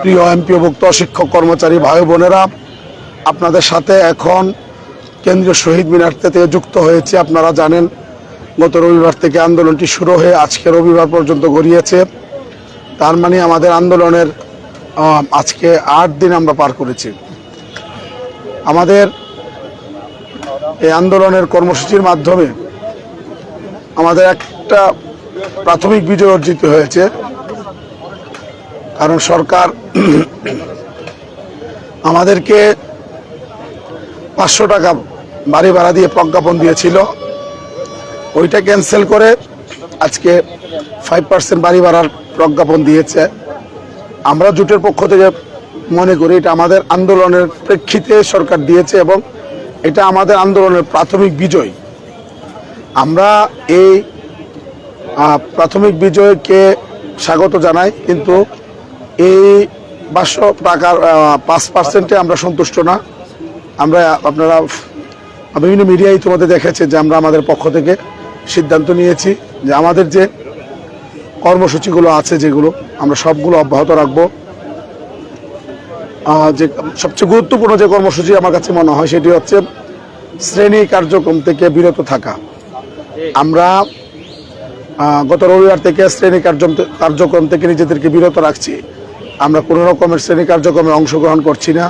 প্রিয় এমপিওভুক্ত শিক্ষক কর্মচারী ভাই বোনেরা, আপনাদের সাথে এখন কেন্দ্রীয় শহীদ মিনার থেকে যুক্ত হয়েছে। আপনারা জানেন, গত রবিবার থেকে আন্দোলনটি শুরু হয়ে আজকে রবিবার পর্যন্ত গড়িয়েছে। তার মানে আমাদের আন্দোলনের আজকে আট দিন আমরা পার করেছি। আমাদের এই আন্দোলনের কর্মসূচির মাধ্যমে আমাদের একটা প্রাথমিক বিজয় অর্জিত হয়েছে। কারণ সরকার আমাদেরকে পাঁচশো টাকা বাড়ি ভাড়া দিয়ে প্রজ্ঞাপন দিয়েছিল। ওইটা ক্যান্সেল করে আজকে ফাইভ পার্সেন্ট বাড়ি ভাড়ার প্রজ্ঞাপন দিয়েছে। আমরা জুটের পক্ষ থেকে মনে করি এটা আমাদের আন্দোলনের প্রেক্ষিতে সরকার দিয়েছে এবং এটা আমাদের আন্দোলনের প্রাথমিক বিজয়। আমরা এই প্রাথমিক বিজয়কে স্বাগত জানাই, কিন্তু এই পাঁচশো টাকার পাঁচ পার্সেন্টে আমরা সন্তুষ্ট না। আমরা, আপনারা, বিভিন্ন মিডিয়ায় তোমাদের দেখেছে যে আমরা আমাদের পক্ষ থেকে সিদ্ধান্ত নিয়েছি যে আমাদের যে কর্মসূচিগুলো আছে যেগুলো, আমরা সবগুলো অব্যাহত রাখব। যে সবচেয়ে গুরুত্বপূর্ণ যে কর্মসূচি আমার কাছে মনে হয় সেটি হচ্ছে শ্রেণি কার্যক্রম থেকে বিরত থাকা। আমরা গত রবিবার থেকে শ্রেণি কার্যক্রম থেকে নিজেদেরকে বিরত রাখছি। আমরা কোনো রকমের শ্রেণি কার্যক্রমে অংশগ্রহণ করছি না,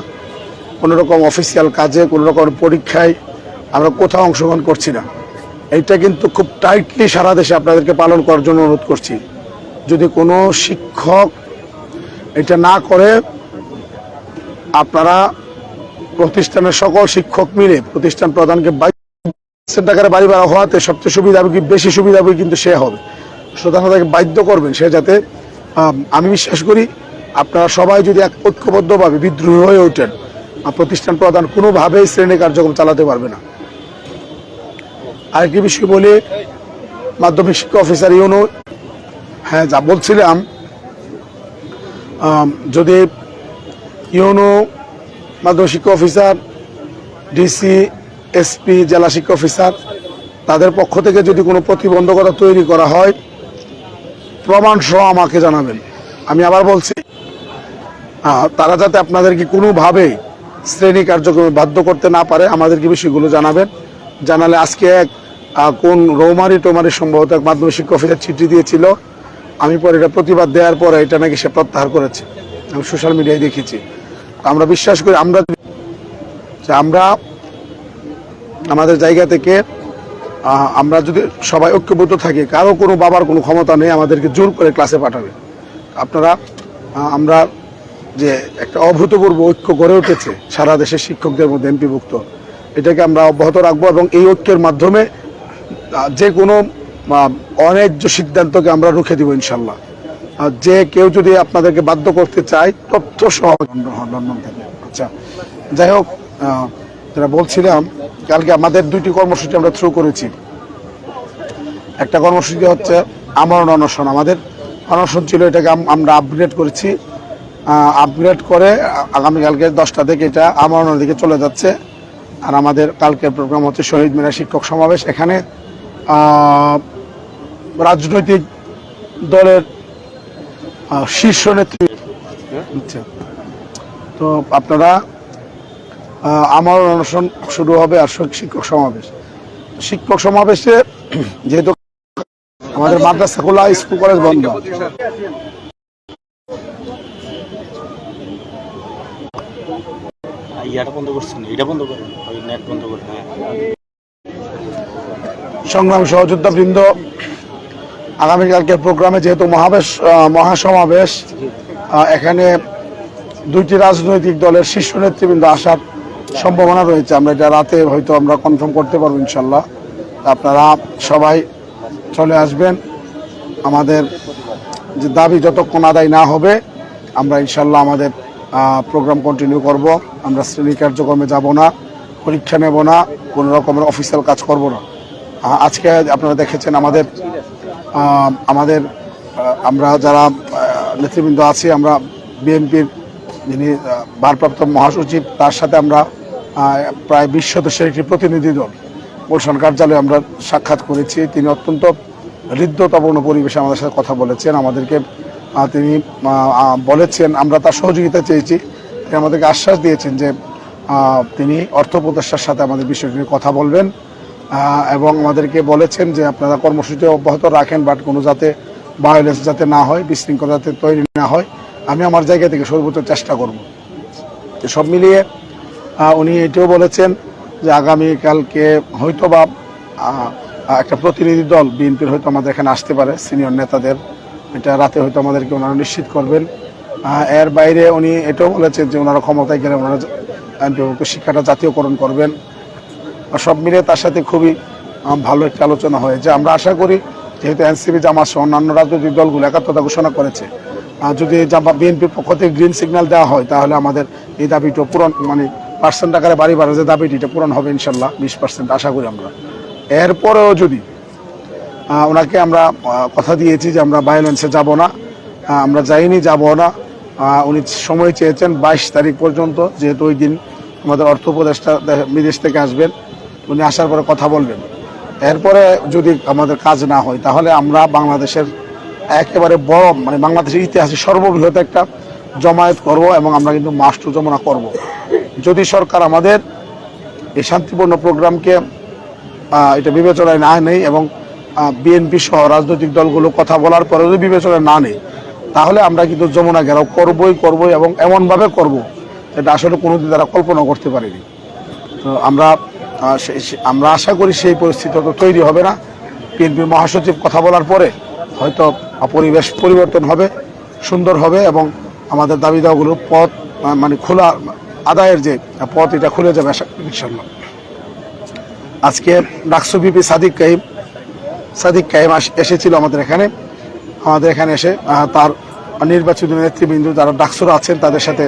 কোনো রকম অফিসিয়াল কাজে, কোনো রকম পরীক্ষায় আমরা কোথাও অংশগ্রহণ করছি না। এইটা কিন্তু খুব টাইটলি সারা দেশে আপনাদেরকে পালন করার জন্য অনুরোধ করছি। যদি কোনো শিক্ষক এটা না করে, আপনারা প্রতিষ্ঠানের সকল শিক্ষক মিলে প্রতিষ্ঠান প্রধানকে বাইশ বাড়ি ভাড়া হওয়াতে সবচেয়ে সুবিধা কি, বেশি সুবিধাভোগী কিন্তু সে হবে। সুতরাং তাকে বাধ্য করবেন সে যাতে আমি বিশ্বাস করি আপনারা সবাই যদি এক ঐক্যবদ্ধভাবে বিদ্রোহী হয়ে ওঠেন প্রতিষ্ঠান প্রধান কোনোভাবেই শ্রেণি কার্যক্রম চালাতে পারবে না। আরেকটি বিষয় বলি, মাধ্যমিক শিক্ষা অফিসার ইউনো হ্যাঁ যা বলছিলাম যদি ইউনো মাধ্যমিক শিক্ষা অফিসার, ডিসি, এসপি, জেলা শিক্ষা অফিসার, তাদের পক্ষ থেকে যদি কোনো প্রতিবন্ধকতা তৈরি করা হয় প্রমাণ সহ আমাকে জানাবেন। আমি আবার বলছি তারা যাতে আপনাদেরকে কোনোভাবেই শ্রেণি কার্যক্রমে বাধ্য করতে না পারে, আমাদেরকে বিষয়গুলো জানাবেন। জানালে আজকে এক কোন রৌমারি টোমারি সম্ভবত এক মাধ্যমিক শিক্ষক অফিসার চিঠি দিয়েছিল। আমি পরে এটা প্রতিবাদ দেওয়ার পরে এটা নাকি সে প্রত্যাহার করেছে। আমি সোশ্যাল মিডিয়ায় দেখেছি। আমরা বিশ্বাস করি, আমরা যে আমরা আমাদের জায়গা থেকে আমরা যদি সবাই ঐক্যবদ্ধ থাকি, কারও কোনো বাবার কোনো ক্ষমতা নেই, আমাদেরকে জোর করে ক্লাসে পাঠাবে। আপনারা আমরা যে একটা অভূতপূর্ব ঐক্য গড়ে উঠেছে সারা দেশের শিক্ষকদের মধ্যে এমপিভুক্ত। এটাকে আমরা অব্যাহত রাখব এবং এই ঐক্যের মাধ্যমে যে কোনো অন্যায্য সিদ্ধান্তকে আমরা রুখে দিব ইনশাল্লাহ। যে কেউ যদি আপনাদেরকে বাধ্য করতে চায়, তথ্য সহ লন্ডন থেকে। আচ্ছা যাই হোক যেটা বলছিলাম, কালকে আমাদের দুইটি কর্মসূচি আমরা থ্রু করেছি। একটা কর্মসূচি হচ্ছে আমরণ অনশন। আমাদের অনশন ছিল এটাকে আমরা আপগ্রেড করেছি। আপগ্রেড করে, আগামীকালকে দশটা থেকে এটা আমরণের দিকে চলে যাচ্ছে। আর আমাদের কালকের প্রোগ্রাম হচ্ছে শহীদ মিনার শিক্ষক সমাবেশ। এখানে রাজনৈতিক দলের শীর্ষ আচ্ছা। তো আপনারা আমার অনশন শুরু হবে আর শিক্ষক সমাবেশ। শিক্ষক সমাবেশে যেহেতু আমাদের মাদ্রাসা খোলা স্কুল কলেজ বন্ধ। ইয়াটা বন্ধ করছেন এটা বন্ধ করেন। ওই নেট বন্ধ করে হ্যাঁ সংগ্রাম সহযোদ্ধা বৃন্দ আগামীকালকের প্রোগ্রামে যেহেতু মহাবেশ মহাসমাবেশ এখানে দুইটি রাজনৈতিক দলের শীর্ষ নেতৃবৃন্দ আসার সম্ভাবনা রয়েছে। আমরা এটা রাতে হয়তো আমরা কনফার্ম করতে পারব ইনশাল্লাহ। আপনারা সবাই চলে আসবেন। আমাদের যে দাবি যতক্ষণ আদায় না হবে আমরা ইনশাল্লাহ আমাদের প্রোগ্রাম কন্টিনিউ করব। আমরা শ্রেণি কার্যক্রমে যাব না, পরীক্ষা নেব না, কোনো রকমের অফিসিয়াল কাজ করব না। আজকে আপনারা দেখেছেন আমাদের আমাদের আমরা যারা নেতৃবৃন্দ আছি, আমরা বিএনপির যিনি ভারপ্রাপ্ত মহাসচিব, তার সাথে আমরা প্রায় বিশ সদস্যের একটি প্রতিনিধি দল, গুলশান কার্যালয়ে আমরা সাক্ষাৎ করেছি। তিনি অত্যন্ত হৃদ্যতাপূর্ণ পরিবেশে আমাদের সাথে কথা বলেছেন। আমাদেরকে তিনি বলেছেন, আমরা তার সহযোগিতা চেয়েছি। তিনি আমাদেরকে আশ্বাস দিয়েছেন যে তিনি অর্থ উপদেষ্টার সাথে আমাদের বিষয়টি নিয়ে কথা বলবেন। এবং আমাদেরকে বলেছেন যে, আপনারা কর্মসূচি অব্যাহত রাখেন, বাট কোনো যাতে ভায়োলেন্স যাতে না হয়, বিশৃঙ্খলা যাতে তৈরি না হয়, আমি আমার জায়গা থেকে সর্বোচ্চ চেষ্টা করব। সব মিলিয়ে উনি এটাও বলেছেন যে, আগামীকালকে হয়তো বা একটা প্রতিনিধি দল, বিএনপির হয়তো আমাদের এখানে আসতে পারে, সিনিয়র নেতাদের। এটা রাতে হয়তো আমাদেরকে ওনারা নিশ্চিত করবেন। এর বাইরে উনি এটাও বলেছেন যে ওনারা ক্ষমতায় গেলে ওনারা শিক্ষাটা জাতীয়করণ করবেন। আর সব মিলিয়ে তার সাথে খুবই ভালো একটা আলোচনা হয়েছে। আমরা আশা করি, যেহেতু এনসিপি, জামাত সহ অন্যান্য রাজনৈতিক দলগুলো একাত্মতা ঘোষণা করেছে, আর যদি জামা বিএনপির পক্ষ থেকে গ্রিন সিগন্যাল দেওয়া হয়, তাহলে আমাদের এই দাবিটা পূরণ মানে পার্সেন্ট আকারে বাড়ি বাড়া যে দাবিটি, এটা পূরণ হবে ইনশাল্লাহ, বিশ পার্সেন্ট আশা করি আমরা। এরপরেও যদি ওনাকে আমরা কথা দিয়েছি যে আমরা ভায়োলেন্সে যাব না। আমরা যাইনি, যাব না। উনি সময় চেয়েছেন বাইশ তারিখ পর্যন্ত, যেহেতু ওই দিন আমাদের অর্থ উপদেষ্টা বিদেশ থেকে আসবেন। উনি আসার পরে কথা বলবেন। এরপরে যদি আমাদের কাজ না হয়, তাহলে আমরা বাংলাদেশের একেবারে বড় মানে বাংলাদেশের ইতিহাসে সর্ববৃহৎ একটা জমায়েত করব এবং আমরা কিন্তু মাস্ট জমনা করব। যদি সরকার আমাদের এই শান্তিপূর্ণ প্রোগ্রামকে এটা বিবেচনায় না নেই এবং বিএনপি সহ রাজনৈতিক দলগুলো কথা বলার পরে যদি বিবেচনায় না নেই, তাহলে আমরা কিন্তু যমুনা ঘেরাও করবই করবই এবং এমনভাবে করব এটা আসলে কোনোদিন তারা কল্পনা করতে পারেনি। তো আমরা আমরা আশা করি সেই পরিস্থিতি তো তৈরি হবে না। বিএনপির মহাসচিব কথা বলার পরে হয়তো পরিবেশ পরিবর্তন হবে, সুন্দর হবে এবং আমাদের দাবি দাওয়াগুলোর পথ মানে খোলা, আদায়ের যে পথ, এটা খুলে যাবে আশা আজকে ডাকসু বিপি সাদিক কাহিম সাদিক কাহিম এসেছিল আমাদের এখানে। আমাদের এখানে এসে তার নির্বাচিত নেতৃবৃন্দ যারা ডাকসুরা আছেন, তাদের সাথে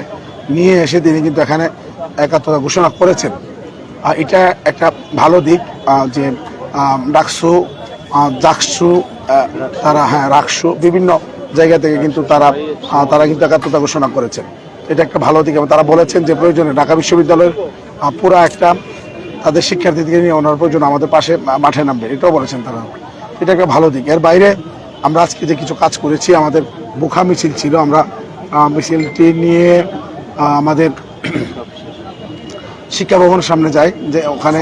নিয়ে এসে তিনি কিন্তু এখানে একাত্মতা ঘোষণা করেছেন। আর এটা একটা ভালো দিক যে ডাকসু জাকসু তারা হ্যাঁ রাকসু, বিভিন্ন জায়গা থেকে কিন্তু তারা তারা কিন্তু একাত্মতা ঘোষণা করেছেন। এটা একটা ভালো দিক এবং তারা বলেছেন যে প্রয়োজনে ঢাকা বিশ্ববিদ্যালয়ের পুরা একটা তাদের শিক্ষার্থীদেরকে নিয়ে ওনার প্রয়োজন আমাদের পাশে মাঠে নামবে। এটাও বলেছেন তারা। এটা একটা ভালো দিক। এর বাইরে আমরা আজকে যে কিছু কাজ করেছি, আমাদের বুখা মিছিল ছিল, আমরা মিছিলটি নিয়ে আমাদের শিক্ষা ভবনের সামনে যাই, যে ওখানে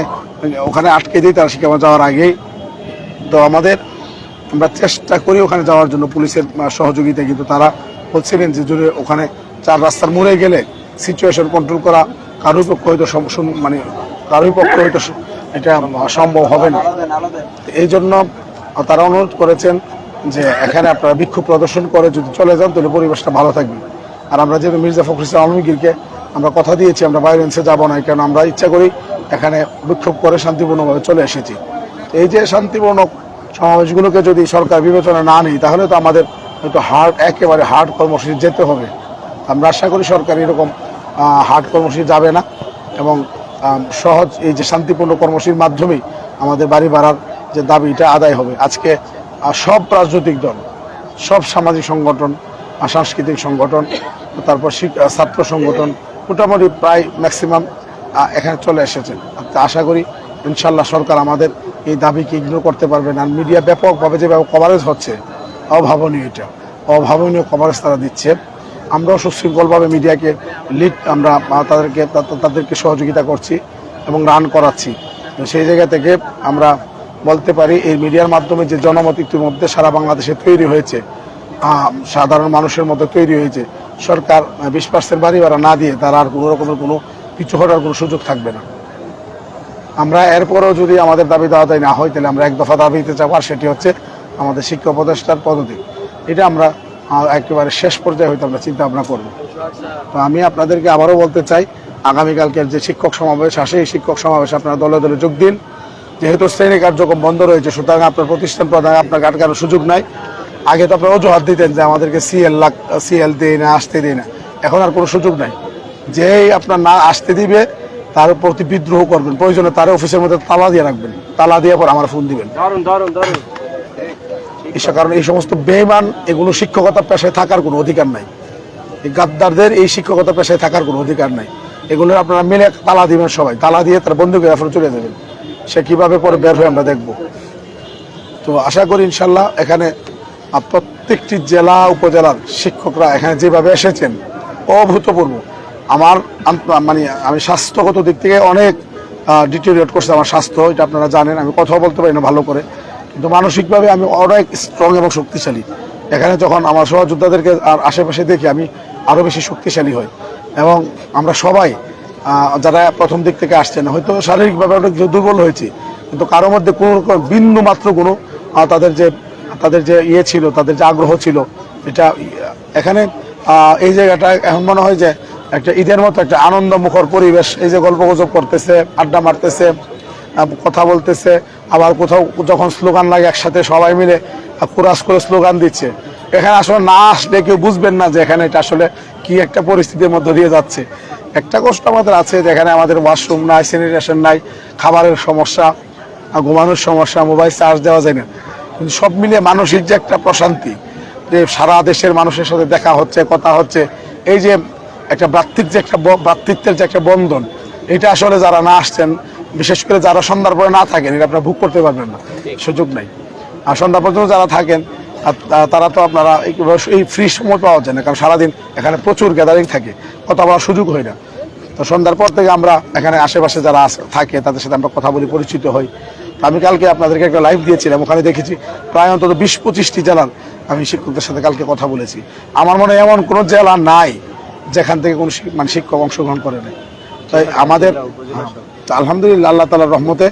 ওখানে আটকে দিই, তারা শিক্ষা যাওয়ার আগেই। তো আমাদের আমরা চেষ্টা করি ওখানে যাওয়ার জন্য, পুলিশের সহযোগিতা কিন্তু তারা বলছিলেন যে জুড়ে ওখানে চার রাস্তার মোড়ে গেলে সিচুয়েশন কন্ট্রোল করা কারোর পক্ষে হয়তো মানে কারোর পক্ষে হয়তো এটা সম্ভব হবে না। এই জন্য তারা অনুরোধ করেছেন যে এখানে আপনারা বিক্ষোভ প্রদর্শন করে যদি চলে যান, তাহলে পরিবেশটা ভালো থাকবে। আর আমরা যেহেতু মির্জা ফখরুল ইসলাম আলমগীরকে আমরা কথা দিয়েছি, আমরা ভায়োলেন্সে যাব না কেন আমরা ইচ্ছা করি এখানে বিক্ষোভ করে শান্তিপূর্ণভাবে চলে এসেছি। এই যে শান্তিপূর্ণ সমাবেশগুলোকে যদি সরকার বিবেচনা না নেই তাহলে তো আমাদের হয়তো হার্ড একেবারে হার্ড কর্মসূচি যেতে হবে। আমরা আশা করি সরকার এরকম হার্ড কর্মসূচি যাবে না এবং সহজ এই যে শান্তিপূর্ণ কর্মসূচির মাধ্যমেই আমাদের বাড়ি ভাড়ার যে দাবিটা আদায় হবে। আজকে সব রাজনৈতিক দল, সব সামাজিক সংগঠন সাংস্কৃতিক সংগঠন, তারপর ছাত্র সংগঠন, মোটামুটি প্রায় ম্যাক্সিমাম এখানে চলে এসেছেন আশা করি, ইনশাল্লাহ সরকার আমাদের এই দাবিকে ইগনোর করতে পারবে না। মিডিয়া ব্যাপকভাবে যেভাবে কভারেজ হচ্ছে, অভাবনীয় এটা। অভাবনীয় কভারেজ তারা দিচ্ছে। আমরাও সুশৃঙ্খলভাবে মিডিয়াকে লিড আমরা তাদেরকে তাদেরকে সহযোগিতা করছি এবং রান করাচ্ছি। সেই জায়গা থেকে আমরা বলতে পারি এই মিডিয়ার মাধ্যমে যে জনমত ইতিমধ্যে সারা বাংলাদেশে তৈরি হয়েছে সাধারণ মানুষের মধ্যে তৈরি হয়েছে, সরকার বিশ পার্সেন্ট বাড়ি ভাড়া না দিয়ে তার আর কোনো রকমের কোনো পিছু হটার কোনো সুযোগ থাকবে না। আমরা এরপরও যদি আমাদের দাবি দেওয়া আদায় না হয়, তাহলে আমরা এক দফা দাবি দাবিতে যাব, আর সেটি হচ্ছে আমাদের শিক্ষা উপদেষ্টার পদ্ধতি এটা আমরা একেবারে শেষ পর্যায়ে হয়তো আমরা চিন্তা ভাবনা করব। তো আমি আপনাদেরকে আবারও বলতে চাই আগামীকালকের যে শিক্ষক সমাবেশ আসে এই শিক্ষক সমাবেশে আপনারা দলে দলে যোগ দিন। যেহেতু শ্রেণি কার্যক্রম বন্ধ রয়েছে সুতরাং আপনার প্রতিষ্ঠান প্রধান আপনাকে আটকানোর সুযোগ নাই। আগে তো আপনার অজুহাত দিতেন যে আমাদেরকে সিএল লাগ সিএল দিই না আসতে দিই না। এখন আর কোনো সুযোগ নাই। যেই আপনার না আসতে দিবে তার প্রতি বিদ্রোহ করবেন। প্রয়োজনে তার অফিসের মধ্যে তালা দিয়ে রাখবেন। তালা দিয়ে পর আমার ফোন দিবেন। কারণ এই সমস্ত বেমান এগুলো শিক্ষকতা পেশায় থাকার কোনো অধিকার নাই। এই গাদ্দারদের এই শিক্ষকতা পেশায় থাকার কোনো অধিকার নাই। এগুলো আপনারা মিলে তালা দিবেন সবাই। তালা দিয়ে তার বন্ধুকে এখন চলে যাবেন। সে কীভাবে পরে বের হয়ে আমরা দেখব। তো আশা করি ইনশাল্লাহ এখানে প্রত্যেকটি জেলা, উপজেলার শিক্ষকরা এখানে যেভাবে এসেছেন, অভূতপূর্ব। আমার মানে আমি স্বাস্থ্যগত দিক থেকে অনেক ডিটেরিয়েট করছে আমার স্বাস্থ্য, এটা আপনারা জানেন, আমি কথাও বলতে পারি না ভালো করে। কিন্তু মানসিকভাবে আমি অনেক স্ট্রং এবং শক্তিশালী। এখানে যখন আমার সহযোদ্ধাদেরকে আর আশেপাশে দেখি, আমি আরও বেশি শক্তিশালী হয়। এবং আমরা সবাই যারা প্রথম দিক থেকে আসছেন, হয়তো শারীরিকভাবে কিছু দুর্বল হয়েছি, কিন্তু কারও মধ্যে কোনো রকম বিন্দু মাত্র কোনো তাদের যে তাদের যে ইয়ে ছিল, তাদের যে আগ্রহ ছিল, এটা, এখানে এই জায়গাটা এখন মনে হয় যে একটা ঈদের মতো একটা আনন্দ মুখর পরিবেশ, এই যে গল্প গুজব করতেছে, আড্ডা মারতেছে কথা বলতেছে, আবার কোথাও যখন স্লোগান লাগে একসাথে সবাই মিলে কুরাস করে স্লোগান দিচ্ছে এখানে আসলে না আসলে কেউ বুঝবেন না যে এখানে এটা আসলে কি একটা পরিস্থিতির মধ্যে দিয়ে যাচ্ছে। একটা কষ্ট আমাদের আছে যেখানে আমাদের ওয়াশরুম নাই, স্যানিটেশন নাই, খাবারের সমস্যা ঘুমানোর সমস্যা, মোবাইল চার্জ দেওয়া যায় না। কিন্তু সব মিলে মানসিক যে একটা প্রশান্তি, যে সারা দেশের মানুষের সাথে দেখা হচ্ছে, কথা হচ্ছে, এই যে একটা ভ্রাতৃত্ব যে একটা ভ্রাতৃত্বের যে একটা বন্ধন, এটা আসলে যারা না আসছেন, বিশেষ করে যারা সন্ধ্যার পরে না থাকেন এটা আপনারা ভোগ করতে পারবেন না। সুযোগ নাই। আর সন্ধ্যা পর্যন্ত যারা থাকেন তারা তো আপনারা এই- ফ্রি সময় পাওয়া যায় না, কারণ সারাদিন এখানে প্রচুর গ্যাদারিং থাকে, কথা বলার সুযোগ হয় না। তো সন্ধ্যার পর থেকে আমরা এখানে আশেপাশে যারা থাকে, তাদের সাথে আমরা কথা বলি, পরিচিত হই। আমি কালকে আপনাদেরকে একটা লাইভ দিয়েছিলাম, ওখানে দেখেছি প্রায় অন্তত বিশ পঁচিশটি জেলার আমি শিক্ষকদের সাথে কালকে কথা বলেছি। আমার মনে হয় এমন কোনো জেলা নাই যেখান থেকে কোনো মানে শিক্ষক অংশগ্রহণ করে নাই। তাই আমাদের আলহামদুলিল্লাহ, আল্লাহ তালার রহমতে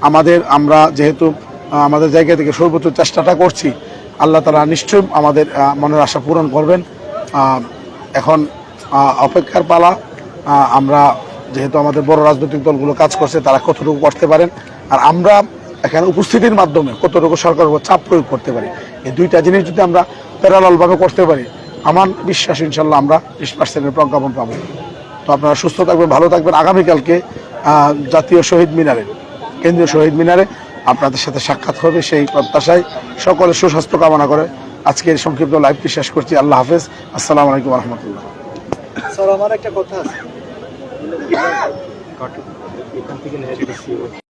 আমাদের আমরা যেহেতু আমাদের জায়গা থেকে সর্বোচ্চ চেষ্টাটা করছি আল্লাহ তালা নিশ্চয়ই আমাদের মনের আশা পূরণ করবেন। এখন অপেক্ষার পালা আমরা যেহেতু আমাদের বড় রাজনৈতিক দলগুলো কাজ করছে, তারা কতটুকু করতে পারেন, আর আমরা এখানে উপস্থিতির মাধ্যমে কতটুকু সরকারের উপর চাপ প্রয়োগ করতে পারি, এই দুইটা জিনিস যদি আমরা প্যারালালভাবে করতে পারি, আমার বিশ্বাস ইনশাল্লাহ আমরা বিশ পার্সেন্টের প্রজ্ঞাপন পাবো। তো আপনারা সুস্থ থাকবেন, ভালো থাকবেন। আগামীকালকে জাতীয় শহীদ মিনারে, কেন্দ্রীয় শহীদ মিনারে আপনাদের সাথে সাক্ষাৎ হবে সেই প্রত্যাশায় সকলের সুস্বাস্থ্য কামনা করে আজকের সংক্ষিপ্ত লাইভটি শেষ করছি। আল্লাহ হাফেজ। আসসালামু আলাইকুম রহমতুল্লাহ। স্যার আমার একটা কথা আছে। এখান থেকে নিয়ে